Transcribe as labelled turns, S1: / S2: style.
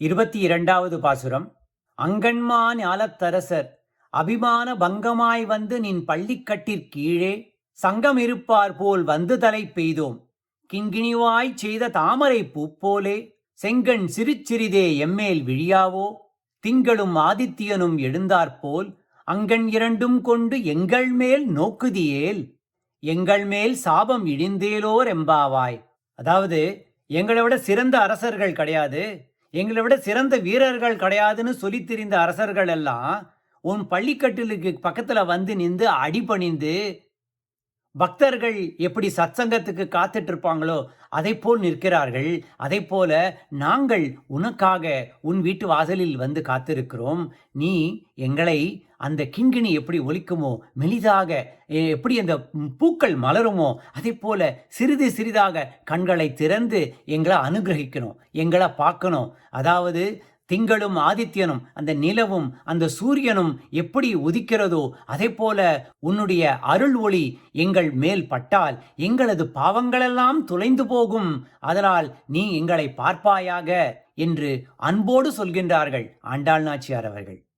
S1: இருபத்தி இரண்டாவது பாசுரம். அங்கன்மா ஞாலத்தரசர் அபிமான பங்கமாய் வந்து நின் பள்ளிக்கட்டிற் கீழே சங்கம் இருப்பார் போல் வந்து தலை பெய்தோம். கிங்கிணிவாய் செய்த தாமரை பூப்போலே செங்கண் சிறுச்சிறிதே எம்மேல் விழியாவோ? திங்களும் ஆதித்யனும் எழுந்தாற்போல் அங்கண் இரண்டும் கொண்டு எங்கள் மேல் நோக்குதியேல் எங்கள் மேல் சாபம் இழிந்தேலோர் எம்பாவாய். அதாவது எங்களை விட சிறந்த அரசர்கள் கிடையாது. எங்களை விட சிறந்த வீரர்கள் கிடையாதுன்னு சொல்லி தெரிந்த அரசர்கள் எல்லாம் உன் பள்ளிக்கட்டிலுக்கு பக்கத்தில் வந்து நின்று அடிபணிந்து பக்தர்கள் எப்படி சத்சங்கத்துக்கு காத்துட்டு இருப்பாங்களோ அதை போல் நிற்கிறார்கள். அதை போல நாங்கள் உனக்காக உன் வீட்டு வாசலில் வந்து காத்திருக்கிறோம். நீ எங்களை அந்த கிங்கிணி எப்படி ஒலிக்குமோ மெலிதாக எப்படி அந்த பூக்கள் மலருமோ அதை போல சிறிது சிறிதாக கண்களை திறந்து எங்களை அனுகிரகிக்கணும் எங்களை பார்க்கணும். அதாவது திங்களும் ஆதித்யனும் அந்த நிலவும் அந்த சூரியனும் எப்படி உதிக்கிறதோ அதே போல உன்னுடைய அருள் ஒளி எங்கள் மேல் பட்டால் எங்களது பாவங்களெல்லாம் துளைந்து போகும். அதனால் நீ எங்களை பார்ப்பாயாக என்று அன்போடு சொல்கின்றார்கள் ஆண்டாள் நாச்சியார் அவர்கள்.